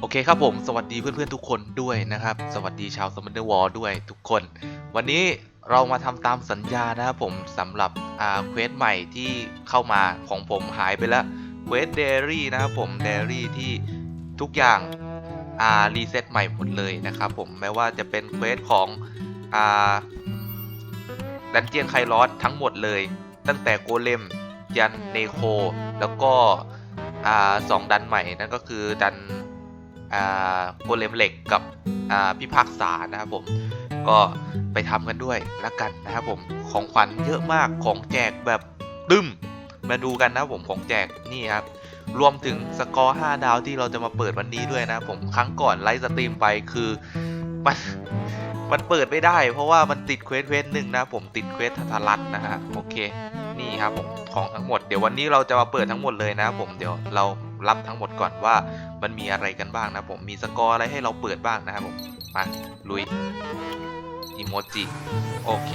โอเคครับผม สวัสดีเพื่อนๆทุกคนด้วยนะครับ สวัสดีชาวสมั n เดอร์วอลด้วยทุกคน วันนี้เรามาทำตามสัญญานะครับผมสำหรับอ่าเควสใหม่ที่เข้ามาของผมหายไปแล้วเควสเดรี่นะครับผมเดรี่ที่ทุกอย่างอ่ารีเซ็ตใหม่หมดเลยนะครับผมไม่ว่าจะเป็นเควสของอ่าดันเจียนไคลอสทั้งหมดเลย ตั้งแต่โกเลมยันเนโค แล้วก็อ่าสองดันใหม่นั่นก็คือดัน โกเลมเหล็กกับอ่าพิพากษานะครับผมก็ไปทำกันด้วยละกันนะครับผมของขวัญเยอะมากของแจกแบบตึมมาดูกันนะครับผมของแจกนี่ครับรวมถึงสกอร์ 5 ดาวที่เราจะมาเปิดวันนี้ด้วยนะผมครั้งก่อนไลฟ์สตรีมไปคือมันมันเปิดไม่ได้ เพราะว่ามันติดเควสเควสหนึ่งนะผมติดเควสทัทรัตนะฮะโอเคนี่ครับผมของทั้งหมดเดี๋ยววันนี้เราจะมาเปิดทั้งหมดเลยนะผมเดี๋ยวเรา รับทั้งหมดก่อนว่ามันมีอะไรกันบ้างนะผมมีสกอร์อะไรให้เราเปิดบ้างนะครับผมมาลุยอีโมจิโอเค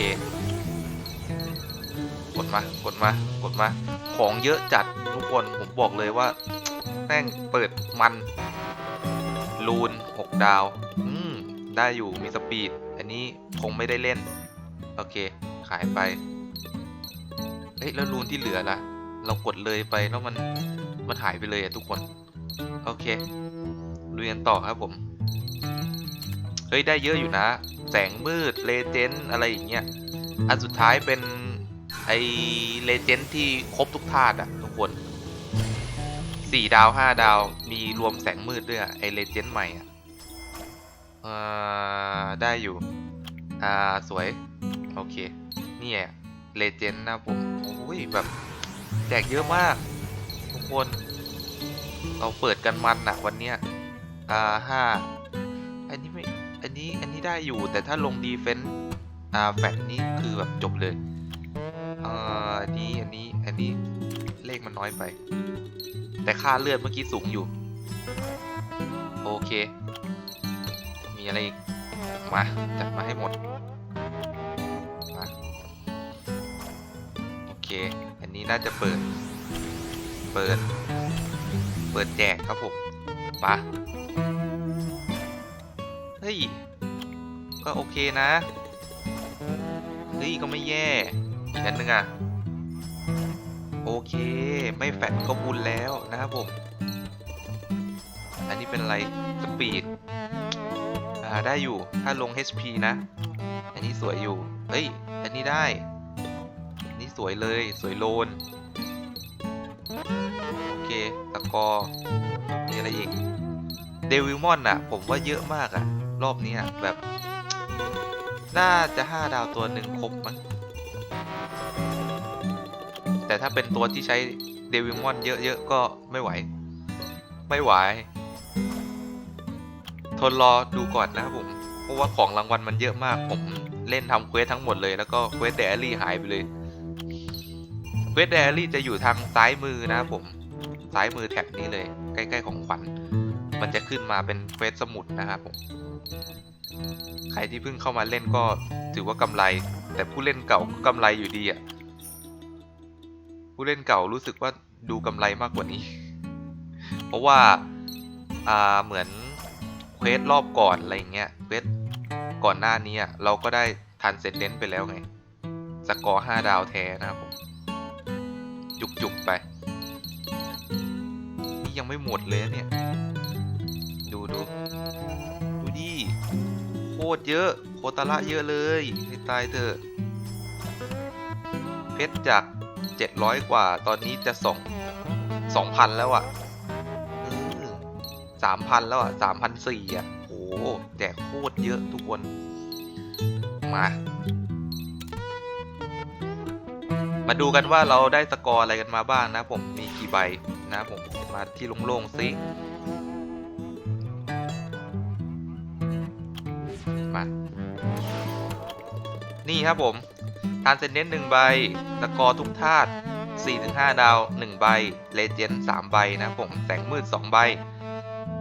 กดมากดมากดมา ของเยอะจัดทุกคนผมบอกเลยว่าแม่งเปิดมันลูน 6 ดาว อืม ได้อยู่มีสปีด อันนี้คงไม่ได้เล่น โอเค ขายไปเอ้ย แล้วรูนที่เหลือล่ะ เรากดเลยไปแล้วมัน มันหายไปเลยอะทุกคน โอเคลุยกันต่อครับผม เฮ้ย ได้เยอะอยู่นะ แสงมืดเลเจนด์อะไรอย่างเงี้ย อันสุดท้ายเป็นไอเลเจนด์ที่ครบทุกธาตุอะทุกคนสี่ดาวห้าดาว มีรวมแสงมืดด้วยอะไอเลเจนด์ใหม่อะเอ่อได้อยู่ อ่า สวย โอเค นี่เลเจนด์นะผม โอ้ย แบบ แจกเยอะมาก คน เราเปิดกันมันอะวันเนี้ยอ่าห้าอันนี้ไม่อันนี้อันนี้ได้อยู่แต่ถ้าลงดีเฟนต์อ่าแฟนนี่คือแบบจบเลยอ่าอันนี้อันนี้อันนี้เลขมันน้อยไป แต่ค่าเลือดเมื่อกี้สูงอยู่ โอเค มีอะไรอีกมาจัดมาให้หมดมาโอเค อันนี้น่าจะเปิด เปิด เปิดแจกครับผมมาเฮ้ย ก็โอเคนะ เฮ้ย ก็ไม่แย่อีกอันนึงอะ โอเค ไม่แฟดก็บุญแล้วนะครับผม อันนี้เป็นอะไร สปีด อ่า ได้อยู่ ถ้าลง HP นะ อันนี้สวยอยู่ เฮ้ย อันนี้ได้ อันนี้สวยเลย สวยโลน โอเคตะกอร์มีอะไรอีกเดวิลมอนอะผมว่าเยอะมากอะรอบนี้อะแบบ น่าจะ 5 ดาวตัวหนึ่งครบมั้งแต่ถ้าเป็นตัวที่ใช้เดวิลมอนเยอะๆ ก็ไม่ไหว ไม่ไหว ทนรอดูก่อนนะครับผม เพราะว่าของรางวัลมันเยอะมาก ผมเล่นทำเควสทั้งหมดเลย แล้วก็เควสเดลี่หายไปเลย เควสเดลี่จะอยู่ทางซ้ายมือนะครับผม ซ้ายมือแท็บนี้เลย ใกล้ ๆ ของขวัญ มันจะขึ้นมาเป็นเควสสมุดนะครับผม ใครที่เพิ่งเข้ามาเล่นก็ถือว่ากำไร แต่ผู้เล่นเก่าก็กำไรอยู่ดีอะ ผู้เล่นเก่ารู้สึกว่าดูกำไรมากกว่านี้ เพราะว่าอ่าเหมือนเควสรอบก่อนอะไรเงี้ยเควสก่อนหน้านี้อะเราก็ได้ทันเซนเดนไปแล้วไง สกอร์ 5 ดาวแท้นะครับผม จุกๆไป ไม่หมดเลยเนี่ย ดูดูดูดิโคตรเยอะ โคตรละเยอะเลยให้ตายเถอะ เพชรจาก 700 กว่า ตอนนี้จะ2 2,000แล้วอะ่ะสามพันแล้วอะ่ะสามพันสี่อะโหแจกโคตรเยอะทุกคน มา มาดูกันว่าเราได้สกอร์อะไรกันมาบ้างนะผมมีกี่ใบ นะผมมาที่โล่งๆซิมา นี่ครับผมทานเซนเนนหนึ่งใบสกอทุกธาตุ4-5 ดาว 1 ใบ เลเจนด์3ใบนะผมแสงมืด 2 ใบ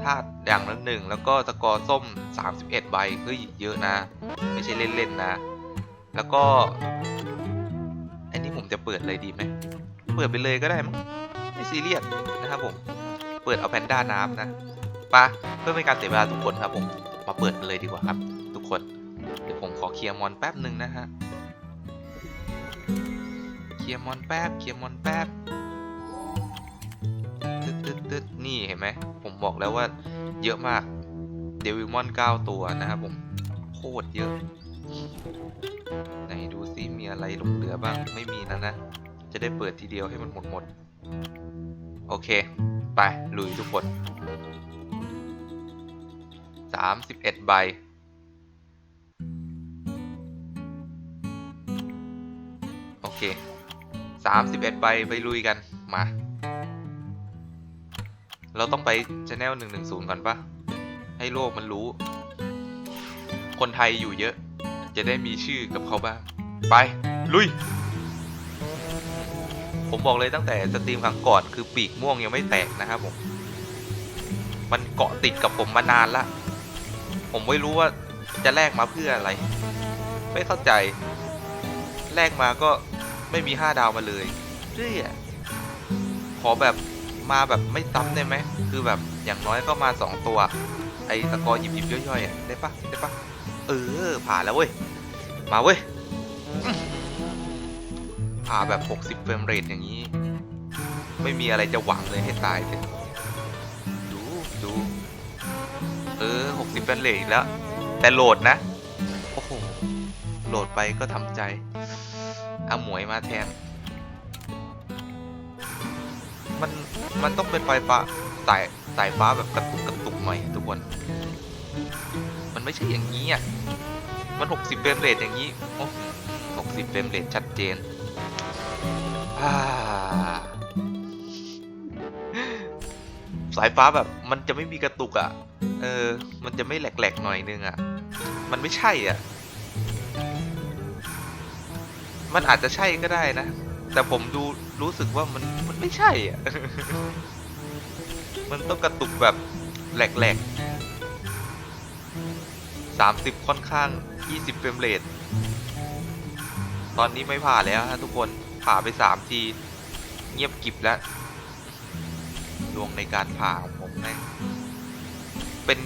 ธาตุอย่างละหนึ่งแล้วก็สกอร์ส้ม 31 ใบเฮ้ยเยอะนะ ไม่ใช่เล่น ๆ นะ แล้วก็ อันนี้ผมจะเปิดเลยดีไหม เปิดไปเลยก็ได้มั้ง ไม่ซีเรียสนะครับผม เปิดเอาแพนด้าน้ำนะปะเพื่อไม่ให้การเสียเวลาทุกคนครับผม มาเปิดกันเลยดีกว่าครับ ทุกคน เดี๋ยวผมขอเคลียร์มอนแป๊บหนึ่งนะฮะ เคลียร์มอนแป๊บ เคลียร์มอนแป๊บตึ๊ดตึ๊ดตึ๊ดนี่เห็นไหม ผมบอกแล้วว่าเยอะมาก เดวิลมอน9ตัวนะครับผม โคตรเยอะ ไหนดูซิมีอะไรหลงเหลือบ้าง ไม่มีนะนะ จะได้เปิดทีเดียวให้มันหมดหมด โอเค ไปลุยทุกคน31ใบ โอเค31ใบไปลุยกัน มา เราต้องไปช anel 110ก่อนปะให้โลกมันรู้ คนไทยอยู่เยอะ จะได้มีชื่อกับเขาบ้าง ไป ลุย ผมบอกเลยตั้งแต่สตรีมครั้งก่อนคือปีกม่วงยังไม่แตกนะครับผม มันเกาะติดกับผมมานานละ ผมไม่รู้ว่าจะแลกมาเพื่ออะไร ไม่เข้าใจ แลกมาก็ไม่มีห้าดาวมาเลยเรื่อยขอแบบมาแบบไม่ซ้ำได้ไหม คือแบบอย่างน้อยก็มาสองตัว ไอ้สกอร์หยิบหยิบย่อยๆได้ปะได้ปะเออผ่านแล้วเว้ย มาเว้ยาแบบ 60 เฟรมเรทอย่างนี้ ไม่มีอะไรจะหวังเลยให้ตายเถอะดูดู เออ 60 เฟรมเรทอีกแล้ว แต่โหลดนะ โอ้โห โหลดไปก็ทำใจ เอาหมวยมาแทน มัน มันต้องเป็นไฟฟ้าสายสายฟ้าแบบกระตุกกระตุกหน่อยทุกคน มันไม่ใช่อย่างนี้อะ มัน 60 เฟรมเรทอย่างนี้โอ้60 เฟรมเรทชัดเจน สายฟ้าแบบ มันจะไม่มีกระตุกอะ เออ มันจะไม่แหลกๆหน่อยนึงอะ มันไม่ใช่อะ มันอาจจะใช่ก็ได้นะ แต่ผมดูรู้สึกว่ามันมันไม่ใช่อะ มันต้องกระตุกแบบแหลกๆสามสิบค่อนข้างยี่สิบเฟรมเรทตอนนี้ไม่ผ่าแล้วฮะทุกคน ผ่าไปสามที เงียบกิบแล้วดวงในการผ่าของผมแม่งเป็น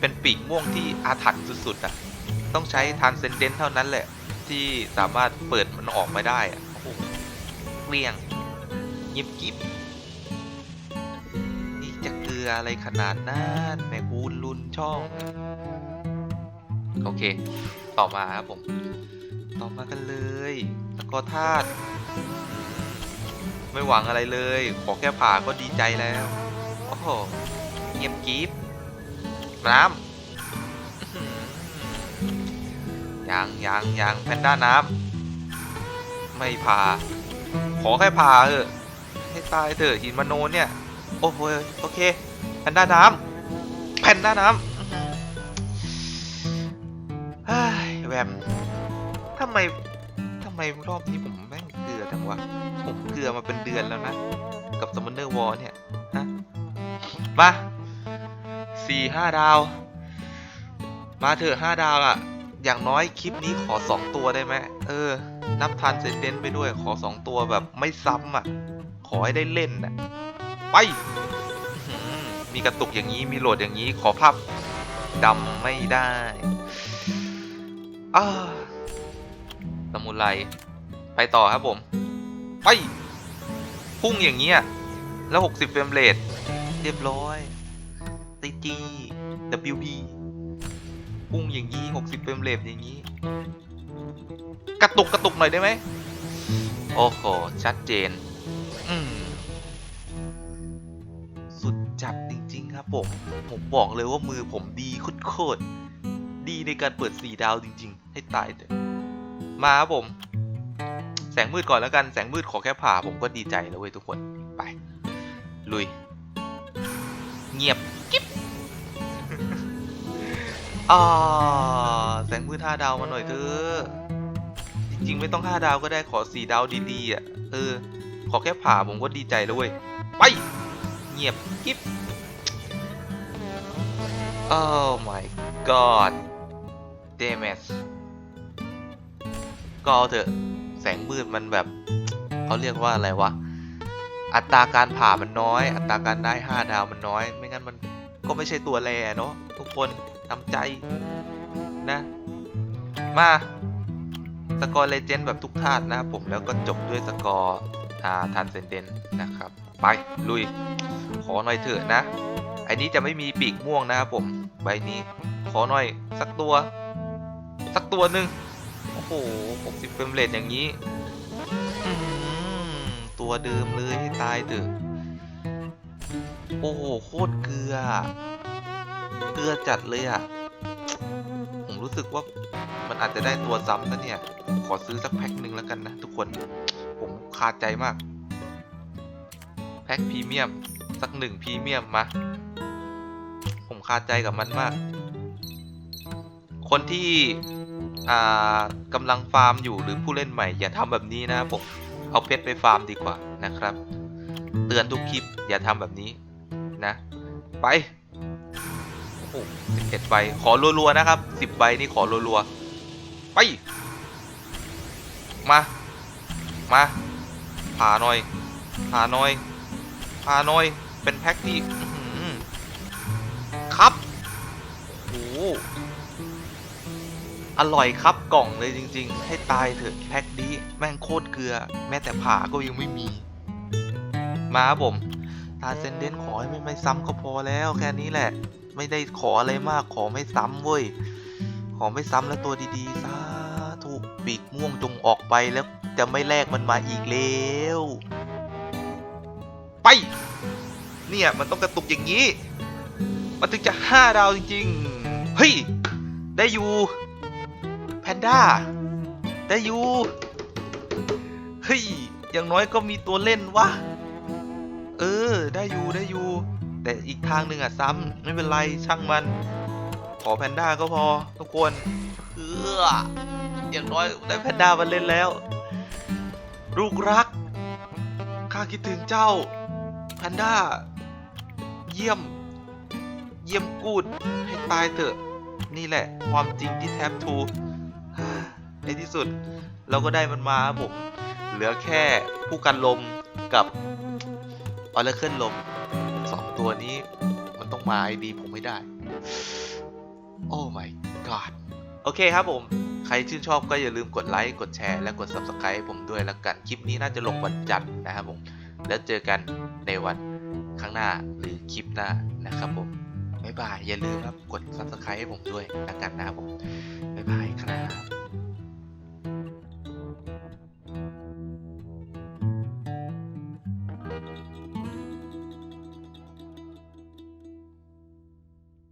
เป็นปีกม่วงที่อาถรรพ์สุดๆอะ ต้องใช้ทานเซนเดนเท่านั้นแหละ ที่สามารถเปิดมันออกมาได้อะโอ้โหเกลี้ยงเงียบกิบนี่จะเกลืออะไรขนาดนั้นแม่คูณลุนช่อง โอเค ต่อมาครับผม ต่อมากันเลยตะกอธาตุ ไม่หวังอะไรเลย ขอแค่ผ่าก็ดีใจแล้ว โอ้โห เงียบกริบน้ำยังยังยังแพนด้าน้ำไม่ผ่า ขอแค่ผ่าเถอะ ให้ตายเถอะหินมโนเนี่ย โอ้โหโอเค แพนด้าน้ำแพนด้าน้ำอื้อหือเฮ้ยแวมทำไมทำไมรอบนี้ผมแม่ง จังวะผมเกลือมาเป็นเดือนแล้วนะ กับซัมมอนเนอร์วอลเนี่ยฮะมาสี่ห้าดาว มาเถอะห้าดาวอะอย่างน้อยคลิปนี้ขอสองตัวได้ไหมเออ นับทันเซนเดนไปด้วยขอสองตัวแบบไม่ซ้ำอะขอให้ได้เล่นน่ะไป มีกระตุกอย่างนี้มีโหลดอย่างนี้ขอภาพดำไม่ได้อาสมุไร ไปต่อครับผม ไปพุ่งอย่างเงี้ย แล้ว 60 เฟรมเรทเรียบร้อยตีจี WB พุ่งอย่างนี้ 60 เฟรมเรทอย่างนี้ กระตุกกระตุกหน่อยได้ไหม โอ้โห ชัดเจน อืมสุดจัดจริง ๆ ครับผม ผมบอกเลยว่ามือผมดีโคตรดีในการเปิดสีดาวจริง ๆ ให้ตายเถอะมาครับผม งมืดก่อนแล้วกันแสงมืดขอแค่ผ่าผมก็ดีใจแล้วเว้ยทุกคนไป ลุย เงียบกิ๊บอ่าแสงมืดห้าดาวมาหน่อยเถอะจริงๆ ไม่ต้องห้าดาวก็ได้ขอสี่ดาวดีๆอะเออ ขอแค่ผ่าผมก็ดีใจแล้วเว้ยไป เงียบกิ๊บ Oh my god damn it ก็เอาเถอะ งมืดมันแบบเขาเรียกว่าอะไรวะ อัตราการผ่ามันน้อย อัตราการได้ห้าดาวมันน้อย ไม่งั้นมันก็ไม่ใช่ตัวแรเนาะทุกคนทำใจนะ มาสกอร์เลเจนด์แบบทุกธาตุนะครับผมแล้วก็จบด้วยสกอร์อาทันเซนเดนนะครับ ไป ลุย ขอหน่อยเถอะนะไอ้นี้จะไม่มีปีกม่วงนะครับผม ใบนี้ ขอหน่อย สักตัว สักตัวหนึ่ง โอ้โห60เฟรมเรทอย่างนี้ ตัวเดิมเลยให้ตายเถอะโอ้โห โคตรเกลือ เกลือจัดเลยอะ ผมรู้สึกว่ามันอาจจะได้ตัวซ้ำนะเนี่ย ขอซื้อสักแพ็คหนึ่งแล้วกันนะทุกคน ผมคาใจมาก แพ็คพรีเมียม สักหนึ่งพรีเมียมมา ผมคาใจกับมันมาก คนที่ อ่ากำลังฟาร์มอยู่หรือผู้เล่นใหม่ อย่าทำแบบนี้นะผมเอาเพชรไปฟาร์มดีกว่านะครับ เตือนทุกคลิปอย่าทำแบบนี้นะ ไปโอ้โหสิบเอ็ดใบขอรัวๆนะครับสิบใบนี่ขอรัวๆไปมามาผ่าหน่อยผ่าหน่อยผ่าหน่อยเป็นแพ็คที่ อร่อยครับกล่องเลยจริง ๆ ให้ตายเถอะแพ็คนี้แม่งโคตรเกลือ แม้แต่ผ่าก็ยังไม่มี มาบผมทาเซนเดนขอให้ไม่ไม่ซ้ำก็พอแล้วแค่นี้แหละ ไม่ได้ขออะไรมากขอไม่ซ้ำเว้ย ขอไม่ซ้ำแล้วตัวดีๆสาธุปีกม่วงจงออกไปแล้วจะไม่แลกมันมาอีกแล้ว ไป เนี่ยมันต้องกระตุกอย่างนี้ มันถึงจะห้าดาวจริงๆ เฮ้ย ได้อยู่ พนด้า ได้อยู่ เฮ้ย อย่างน้อยก็มีตัวเล่นวะ เออ ได้อยู่ได้อยู่ แต่อีกทางหนึ่งอะซ้ำไม่เป็นไรช่างมัน ขอแพนด้าก็พอทุกคนเอออย่างน้อยได้แพนด้ามาเล่นแล้ว ลูกรัก ข้าคิดถึงเจ้า แพนด้า เยี่ยม เยี่ยมกูด ให้ตายเถอะ นี่แหละ ความจริงที่แทบทู ในที่สุดเราก็ได้มันมาครับผม เหลือแค่ผู้กันลมกับออร์เคิลลมสองตัวนี้มันต้องมาไอดีผมไม่ได้ โอ้ my god โอเคครับผม ใครชื่นชอบก็อย่าลืมกดไลค์ กดแชร์ และกด subscribe ผมด้วยแล้วกัน คลิปนี้น่าจะลงวันจันทร์นะครับผม แล้วเจอกันในวันข้างหน้าหรือคลิปหน้านะครับผมบ๊ายบาย อย่าลืมครับกด subscribe ให้ผมด้วยแล้วกันนะครับผมบ๊ายบายครับ